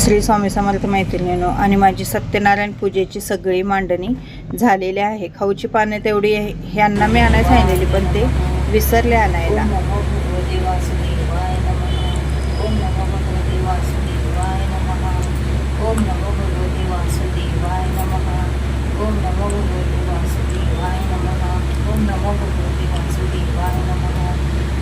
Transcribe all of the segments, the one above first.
श्री स्वामी समर्थ मैत्रिणीनो आणि माझी सत्यनारायण पूजेची सगळी मांडणी झालेली आहे. खाऊची पानं तेवढी आहे ह्यांना मी आणायला सांगितलेली पण ते विसरले आणायला ओम नमो भगवते वासुदेवाय नमः ओम नमो भगवते वासुदेवाय नमः ओम नमो भगवते वासुदेवाय नमः ओम नमो भगवते वासुदेवाय नमः ओम नमो भगवते वासुदेवाय नमः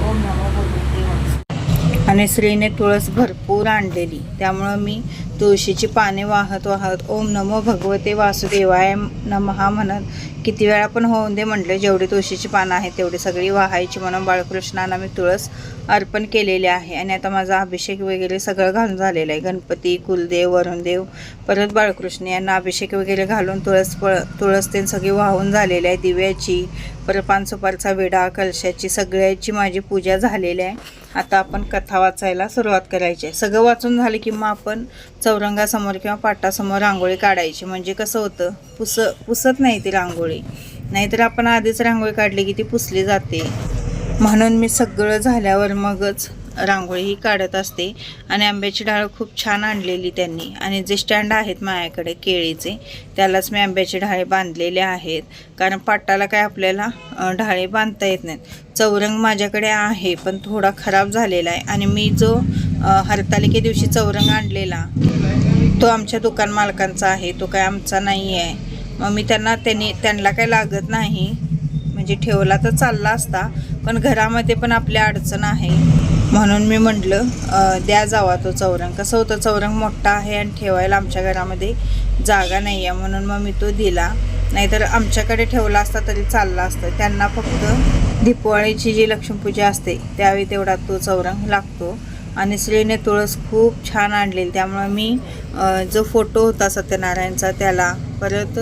ओम नमो भगवते वासु आणि स्त्रीने तुळस भरपूर आणलेली. त्यामुळं मी तुळशीची पाने वाहत वाहत ओम नमो भगवते वासुदेवाय नमहा म्हणत किती वेळा पण होऊन दे म्हटले जेवढी तुळशीची पानं आहेत तेवढी सगळी वाहायची म्हणून बाळकृष्णांना मी तुळस अर्पण केलेली आहे. आणि आता माझा अभिषेक वगैरे सगळं घालून झालेलं आहे. गणपती कुलदेव वरुणदेव परत बाळकृष्ण यांना अभिषेक वगैरे घालून तुळस पळ तुळस ते सगळी वाहून झालेली आहे. दिव्याची परत पानसुपारचा विडा कलशाची सगळ्याची माझी पूजा झालेली आहे. आता आपण कथा वाचायला सुरुवात करायची आहे. सगळं वाचून झालं की मग आपण चौरंगासमोर किंवा पाटासमोर रांगोळी काढायची. म्हणजे कसं होतं? पुस पुसत नाही ती रांगोळी. नाहीतर आपण आधीच रांगोळी काढली की ती पुसली जाते. म्हणून मी सगळं झाल्यावर मगच रांगोळी ही काढत असते. आणि आंब्याची डाळ खूप छान आणलेली त्यांनी. आणि जे स्टँड आहेत माझ्याकडे केळीचे त्यालाच मी आंब्याचे ढाळे बांधलेले आहेत. कारण पाटाला काय आपल्याला ढाळे बांधता येत नाहीत. चौरंग माझ्याकडे आहे पण थोडा खराब झालेला आहे. आणि मी जो हरतालिके दिवशी चौरंग आणलेला तो आमच्या दुकान मालकांचा आहे. तो काय आमचा नाही आहे मग मी त्यांना त्यांनी त्यांना काय लागत नाही. म्हणजे ठेवला तर चालला असता पण घरामध्ये पण आपल्या अडचण आहे. म्हणून मी म्हटलं द्या जावा तो चौरंग. कसं होतं चौरंग मोठा आहे आणि ठेवायला आमच्या घरामध्ये जागा नाही आहे. म्हणून मग मी तो दिला. नाहीतर आमच्याकडे ठेवला असता तरी चालला असतं. त्यांना फक्त दीपवाळीची जी लक्ष्मीपूजा असते त्यावेळी तेवढा तो चौरंग लागतो. आणि श्रीने तुळस खूप छान आणलेली. त्यामुळं मी जो फोटो होता सत्यनारायणचा त्याला परत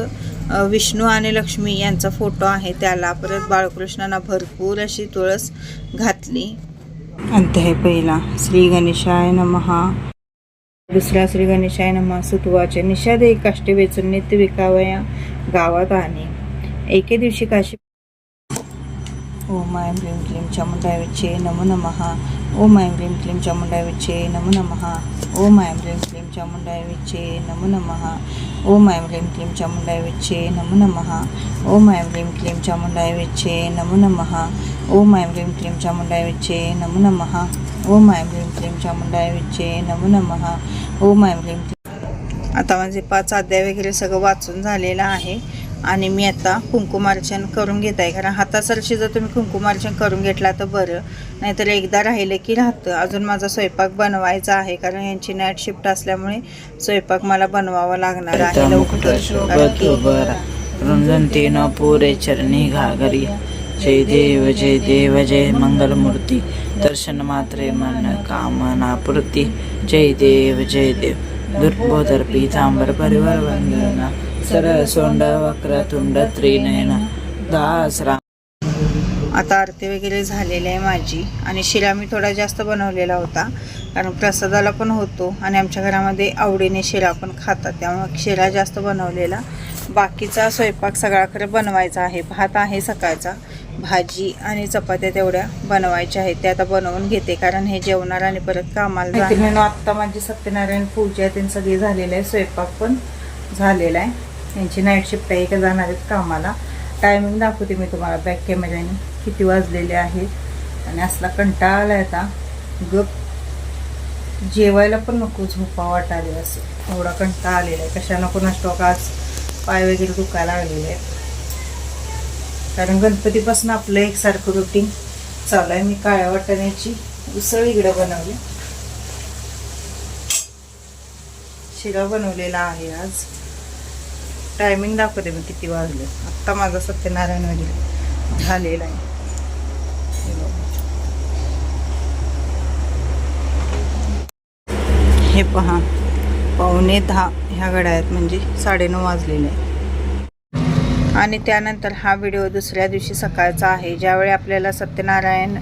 विष्णू आणि लक्ष्मी यांचा फोटो आहे त्याला. परत बाळकृष्णांना भरपूर अशी तुळस घातली. अध्याय पहिला. श्री गणेशाय नमहा दुसरा श्री गणेशाय नमः. सुतवाचे निषाद एक काष्टी वेचून नित्य विकावया गावात आणे एके दिवशी काशी ओम ऐं ह्रीं क्लीं चामुंडाय विच्चे नमो नमः। ओम ऐं ह्रीं क्लीं चामुंडाय विच्चे नमो नमः। ओम ऐं ह्रीं क्लीं चामुंडाय विच्चे नमो नमः। ओम ऐं ह्रीं क्लीं चामुंडाय विच्चे नमो नमः। ओम ऐं ह्रीं क्लीं चामुंडाय विच्चे नमो नमः। ओम ऐं ह्रीं क्लीं चामुंडाय विच्चे नमो नमः। ओम ऐं ह्रीं क्लीं चामुंडाय विच्चे नमो नमः। ओम ऐं ह्रीं आता माझे पाच अध्याय वगैरे सगळं वाचून झालेलं आहे. आणि मी आता कुंकुमार्चन करून घेत आहे. कारण हातासरशी जर तुम्ही कुंकुमार्चन करून घेतला तर बरं. नाहीतर एकदा राहिलं की राहतं. अजून माझा स्वयंपाक बनवायचा आहे. कारण यांची नाईट शिफ्ट असल्यामुळे स्वयंपाक मला बनवावा लागणार आहे लवकर रुंदंती न पुरे चरणी घागरी. जय देव जय देव जय मंगलमूर्ती. दर्शन मात्रे मन कामना पूर्ती. जय देव जय देव. दुर्बोधर पीतांबर परिवार वंदना. सरसोंड वक्रतुंड त्रिनयन दास राम. आता आरती वगैरे झालेली आहे माझी. आणि शिरा मी थोडा जास्त बनवलेला होता. कारण प्रसादाला पण होतो. आणि आमच्या घरामध्ये आवडीने शिरा पण खातात. त्यामुळे शिरा जास्त बनवलेला. बाकीचा स्वयंपाक सगळा खरं बनवायचा आहे. भात आहे सकाळचा. भाजी आणि चपात्या तेवढ्या बनवायच्या आहेत. त्या आता बनवून घेते. कारण हे जेवणार आणि परत कामाला आत्ता माझी सत्यनारायण पूजा ते सगळी झालेली आहे. स्वयंपाक पण झालेला आहे. यांची नाईट शिफ्ट आहे का जाणार आहेत कामाला. टायमिंग दाखवते मी तुम्हाला बॅक कॅमेऱ्याने किती वाजलेले आहेत आणि असला कंटाळा आला आता. गप. जेवायला पण नको झोपा वाटाले असं एवढा कंटाळा आलेला आहे. कशा नको नसतो का आज पाय वगैरे दुखायला लागलेले आहेत. कारण गणपतीपासून आपलं एकसारखं रुटीन चालू आहे. मी काळ्या वाटाण्याची उसळ इकडं बनवली. शिरा बनवलेला आहे आज. टायमिंग दाखवते मी किती वाजले. आत्ता माझा सत्यनारायण वगैरे झालेला आहे. हे पहा पावणे दहा ह्या घड्या आहेत म्हणजे साडेनऊ वाजलेले आहे. आणि त्यानंतर हा व्हिडिओ दुसऱ्या दिवशी सकाळचा आहे. ज्यावेळी आपल्याला सत्यनारायण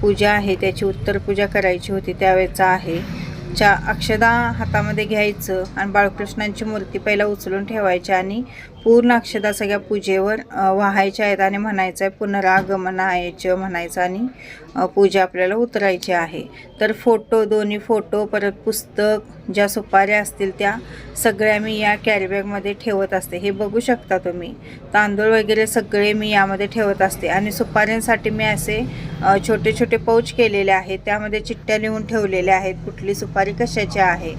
पूजा आहे त्याची उत्तर पूजा करायची होती त्यावेळेचा आहे. च्या अक्षदा हातामध्ये घ्यायचं आणि बाळकृष्णांची मूर्ती पहिला उचलून ठेवायची आणि पूर्ण अक्षता सगळ्या पूजेवर व्हायच्या वाहायच्या आहेत आणि म्हणायचं आहे पुनरागमनायच म्हणायचं आणि पूजा आपल्याला उतरायची आहे. तर फोटो दोन्ही फोटो परत पुस्तक ज्या सुपाऱ्या असतील त्या सगळ्या मी या कॅरीबॅगमध्ये ठेवत असते. हे बघू शकता तुम्ही. तांदूळ वगैरे सगळे मी यामध्ये ठेवत असते. आणि सुपाऱ्यांसाठी मी असे छोटे छोटे पौच केलेले आहेत. त्यामध्ये चिठ्ठ्या लिहून ठेवलेल्या आहेत. कुठली सुपारी कशाची आहे?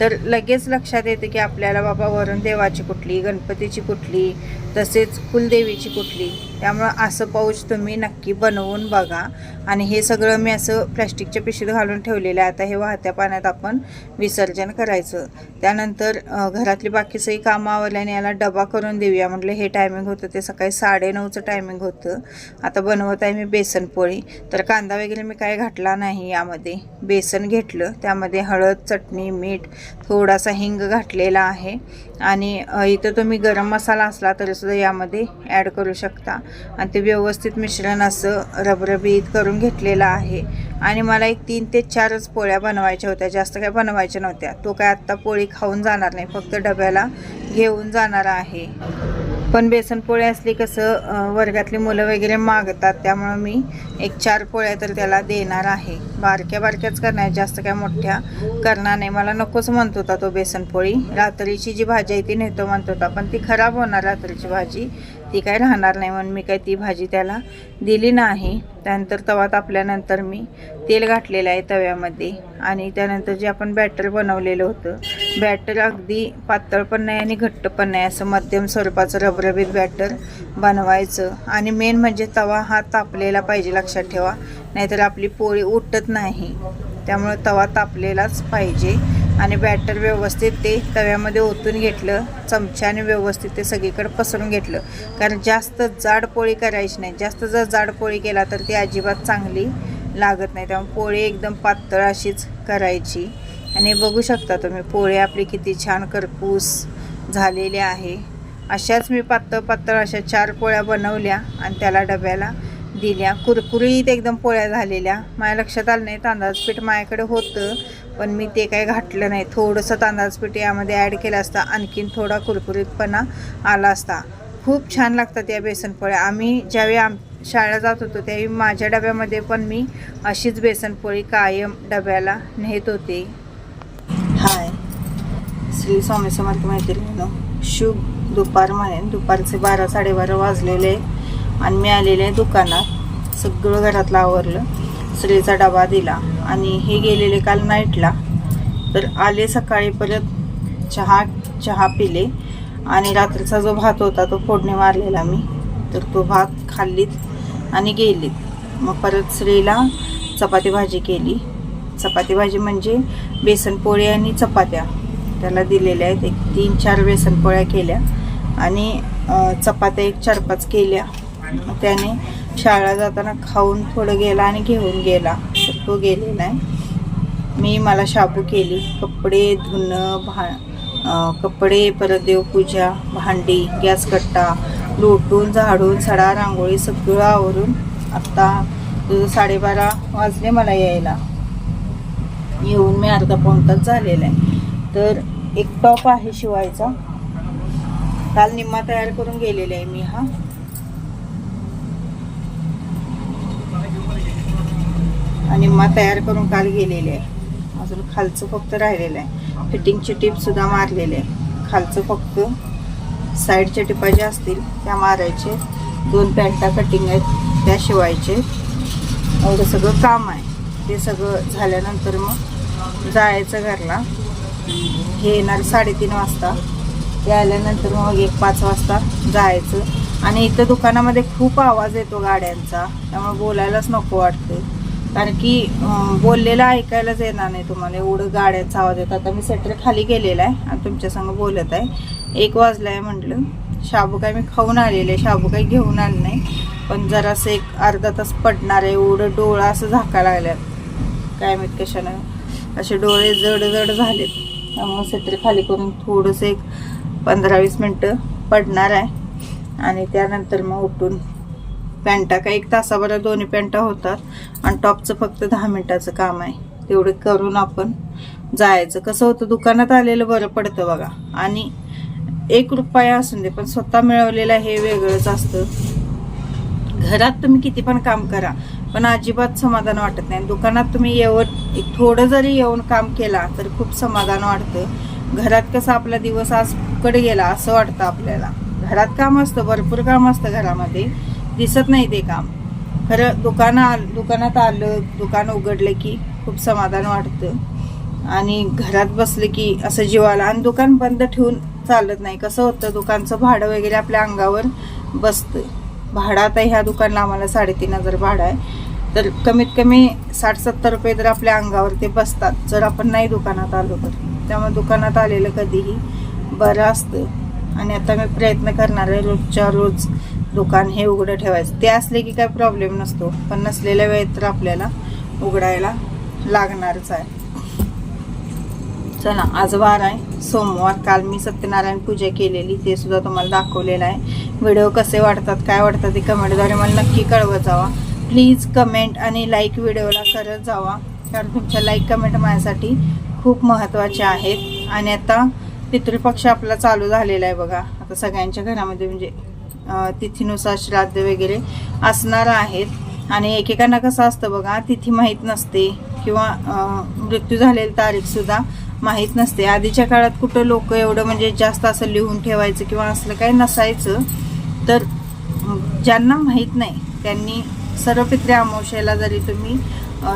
तर लगेच लक्षात येते की आपल्याला बाबा वरुणदेवाची कुठली गणपतीची कुठली तसेच कुलदेवीची कुठली. त्यामुळं असं पाऊच तुम्ही नक्की बनवून बघा. आणि हे सगळं मी असं प्लॅस्टिकच्या पिशवीत घालून ठेवलेलं आहे. आता हे वाहत्या पाण्यात आपण विसर्जन करायचं. त्यानंतर घरातली बाकी सगळी कामं आवरल्याने याला डबा करून देऊया. म्हटलं हे टायमिंग होतं ते सकाळी साडेनऊचं टायमिंग होतं. आता बनवत आहे मी बेसनपोळी तर कांदा वगैरे मी काय घातला नाही यामध्ये. बेसन घेतलं. त्यामध्ये हळद चटणी मीठ थोडासा हिंग घातलेला आहे. आणि इथं तुम्ही गरम मसाला असला तरीसुद्धा यामध्ये ॲड करू शकता. आणि ते व्यवस्थित मिश्रण असं रबरबीत करून घेतलेलं आहे. आणि मला एक तीन ते चारच पोळ्या बनवायच्या होत्या. जास्त काय बनवायच्या नव्हत्या. तो काय आत्ता पोळी खाऊन जाणार नाही. फक्त डब्याला घेऊन जाणार आहे. पण बेसन पोळी असली कसं वर्गातली मुलं वगैरे मागतात. त्यामुळं मी एक चार पोळ्या तर त्याला देणार आहे. बारक्या बारक्याच करणार जास्त काय मोठ्या करणार नाही. मला नकोच म्हणत होता तो बेसन पोळी. रात्रीची जी भाजी आहे ती नेतो म्हणत होता. पण ती खराब होणार रात्रीची भाजी. ती काय राहणार नाही म्हणून मी काय ती भाजी त्याला दिली नाही. त्यानंतर तवा तापल्यानंतर मी तेल घातलेलं आहे तव्यामध्ये. आणि त्यानंतर जे आपण बॅटर बनवलेलं होतं बॅटर अगदी पातळ पण नाही आणि घट्ट पण नाही असं मध्यम स्वरूपाचं रबरबीत बॅटर बनवायचं. आणि मेन म्हणजे तवा हा तापलेला पाहिजे लक्षात ठेवा. नाहीतर आपली पोळी उठत नाही. त्यामुळे तवा तापलेलाच पाहिजे. आणि बॅटर व्यवस्थित ते तव्यामध्ये ओतून घेतलं चमच्याने व्यवस्थित ते सगळीकडे पसरून घेतलं. कारण जास्त जाड पोळी करायची नाही. जास्त जर जाड पोळी केला तर ती अजिबात चांगली लागत नाही. त्यामुळे पोळी एकदम पातळ अशीच करायची. आणि बघू शकता तुम्ही पोळी आपली किती छान करपूस झालेली आहे. अशाच मी पातळ पातळ अशा चार पोळ्या बनवल्या आणि त्याला डब्याला दिल्या. कुरकुरीत एकदम पोळ्या झालेल्या. माझ्या लक्षात आलं नाही तांदळाचं पीठ माझ्याकडे होतं पण मी ते काही घातलं नाही. थोडंसं तांदळाचं पीठ यामध्ये ॲड केलं असता आणखीन थोडा कुरकुरीतपणा आला असता. खूप छान लागतात या बेसनपोळ्या आम्ही ज्यावेळी आम शाळा जात होतो त्यावेळी माझ्या डब्यामध्ये पण मी अशीच बेसनपोळी कायम डब्याला नेत होते. हाय. श्री स्वामी समर्थ मैत्रिणीनो शुभ दुपार म्हणेन दुपारचे बारा साडेबारा वाजलेले. आणि मी आलेले आहे दुकानात. सगळं घरातलं आवरलं. श्रीचा डबा दिला. आणि हे गेलेले काल नाईटला तर आले सकाळी परत चहा चहा पिले. आणि रात्रीचा जो भात होता तो फोडणी मारलेला मी. तर तो भात खाल्लीत आणि गेलीत. मग परत श्रीला चपाती भाजी केली. चपाती भाजी म्हणजे बेसनपोळी आणि चपात्या. त्याला दिलेल्या आहेत. एक तीन चार बेसनपोळ्या केल्या. आणि चपात्या एक चार पाच केल्या. त्याने शाळा जाताना खाऊन थोडं गेला आणि घेऊन गेला. तर तो गेलेला आहे. मी मला शाबू केली. कपडे धुणं भा कपडे परत देवपूजा भांडी गॅस कट्टा लोटून झाडून सडा रांगोळी सगळं आवरून आत्ता तुझं साडेबारा वाजले मला यायला. येऊन मी अर्धा पाऊन तास झालेला आहे. तर एक टॉप आहे शिवायचा. काल निम्मा तयार करून गेलेला आहे मी हा. आणि मग तयार करून काल गेलेले आहे. अजून खालचं फक्त राहिलेलं आहे. फिटिंगची टिपसुद्धा मारलेली आहे. खालचं फक्त साईडच्या टिपा ज्या असतील त्या मारायचे. दोन पॅन्टा कटिंग आहेत त्या शिवायचे. एवढं सगळं काम आहे. ते सगळं झाल्यानंतर मग जायचं घरला. हे येणार साडेतीन वाजता. ते आल्यानंतर मग एक पाच वाजता जायचं. आणि इथं दुकानामध्ये खूप आवाज येतो गाड्यांचा. त्यामुळे बोलायलाच नको वाटते कारण की बोललेलं ऐकायलाच येणार नाही तुम्हाला. एवढं गाड्याचा आवाज येतो. आता मी सेटर खाली गेलेला आहे आणि तुमच्यासंग बोलत आहे. एक वाजला आहे म्हटलं. शाबू काय मी खाऊन आलेले शाबू काही घेऊन आले नाही. पण जरासं एक अर्धा तास पडणार आहे. एवढं डोळा असं झाका लागल्यात. काय माहीत कशानं. असे डोळे जड जड झालेत. त्यामुळे सेटर खाली करून थोडंसं एक पंधरा वीस मिनटं पडणार आहे. आणि त्यानंतर मग उठून पॅन्टा का एक तासाभरात दोन्ही पॅन्टा होतात आणि टॉपचं फक्त दहा मिनटाचं काम आहे. तेवढं करून आपण जायचं. कसं होतं दुकानात आलेलं बरं पडतं बघा. आणि एक रुपया असून दे पण स्वतः मिळवलेलं हे वेगळंच असतं. घरात तुम्ही किती पण काम करा पण अजिबात समाधान वाटत नाही. दुकानात तुम्ही येऊन एक थोडं जरी येऊन काम केला तर खूप समाधान वाटतं. घरात कसं आपला दिवस आज फुकट गेला असं वाटतं आपल्याला. घरात काम असतं भरपूर काम असतं घरामध्ये. दिसत नाही ते काम. खरं दुकानं दुकानात आलं दुकान उघडलं की खूप समाधान वाटतं. आणि घरात बसलं की असं जीवाला आणि दुकान बंद ठेवून चालत नाही. कसं होतं दुकानचं भाडं वगैरे आपल्या अंगावर बसतं. भाडं आता ह्या दुकानला आम्हाला साडेतीन हजार भाडं आहे. तर कमीत कमी साठ सत्तर रुपये तर आपल्या अंगावर ते बसतात. जर आपण नाही दुकानात आलो तर. त्यामुळे दुकानात आलेलं कधीही बरं असतं. आणि आता मी प्रयत्न करणार आहे रोजच्या रोज दुकान हे उघडं ठेवायचं. ते असले की काही प्रॉब्लेम नसतो. पण नसलेल्या वेळेत तर आपल्याला उघडायला लागणारच आहे. चला आज वार आहे. सोमवार काल मी सत्यनारायण पूजा केलेली. ते सुद्धा तुम्हाला दाखवलेलं आहे. व्हिडिओ कसे वाटतात काय वाटतात ते कमेंटद्वारे मला नक्की कळवत जावा. प्लीज कमेंट आणि लाईक व्हिडिओला करत जावा. कारण तुमच्या लाईक कमेंट माझ्यासाठी खूप महत्त्वाचे आहेत. आणि आता पितृपक्ष आपला चालू झालेला आहे बघा. आता सगळ्यांच्या घरामध्ये म्हणजे तिथीनुसार श्राद्ध वगैरे असणार आहेत. आणि एकेकांना कसं असतं बघा तिथी माहीत नसते किंवा मृत्यू झालेली तारीखसुद्धा माहीत नसते. आधीच्या काळात कुठं लोक एवढं म्हणजे जास्त असं लिहून ठेवायचं किंवा असलं काही नसायचं. तर ज्यांना माहीत नाही त्यांनी सर्वपित्री अमावश्याला जरी तुम्ही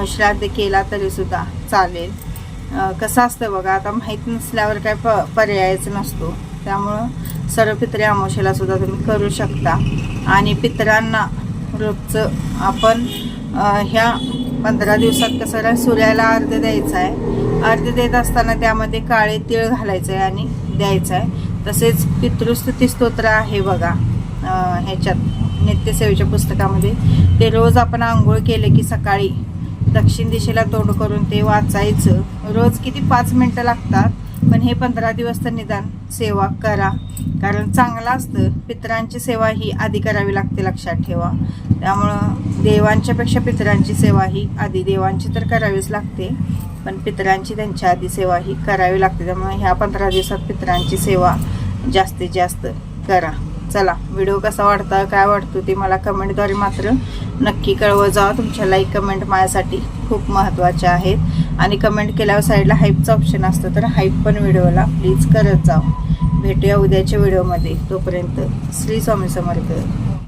श्राद्ध केला तरीसुद्धा चालेल. कसं असतं बघा आता माहीत नसल्यावर काय प पर्यायच नसतो. त्यामुळं सर्व पितरे अमावशेला सुद्धा तुम्ही करू शकता. आणि पितरांना रोजचं आपण ह्या पंधरा दिवसात कसं सूर्याला अर्ध द्यायचं आहे अर्ध देत असताना त्यामध्ये काळे तीळ घालायचं आहे आणि द्यायचं आहे तसेच पितृस्तुती स्तोत्र आहे बघा ह्याच्यात नित्यसेवेच्या पुस्तकामध्ये. ते रोज आपण आंघोळ केले की सकाळी दक्षिण दिशेला तोंड करून ते वाचायचं. रोज किती पाच मिनटं लागतात? पण हे पंधरा दिवस तर निदान सेवा करा. कारण चांगलं असतं. पितरांची सेवा ही आधी करावी लागते लक्षात ठेवा. त्यामुळं देवांच्यापेक्षा पितरांची सेवा ही आधी देवांची तर करावीच लागते. पण पितरांची त्यांच्या आधी सेवा ही करावी लागते. त्यामुळे ह्या पंधरा दिवसात पितरांची सेवा जास्तीत जास्त करा. चला व्हिडिओ कसा वाटता काय वाटतो ते मला कमेंटद्वारे मात्र नक्की कळवत जावा तुमच्या लाईक कमेंट माझ्यासाठी खूप महत्त्वाच्या आहेत. आणि कमेंट केल्यावर साईडला हाईपचं ऑप्शन असतं तर हाईप पण व्हिडिओला प्लीज करत जाऊ भेटूया उद्याच्या व्हिडिओमध्ये तोपर्यंत श्री स्वामी समर्थ.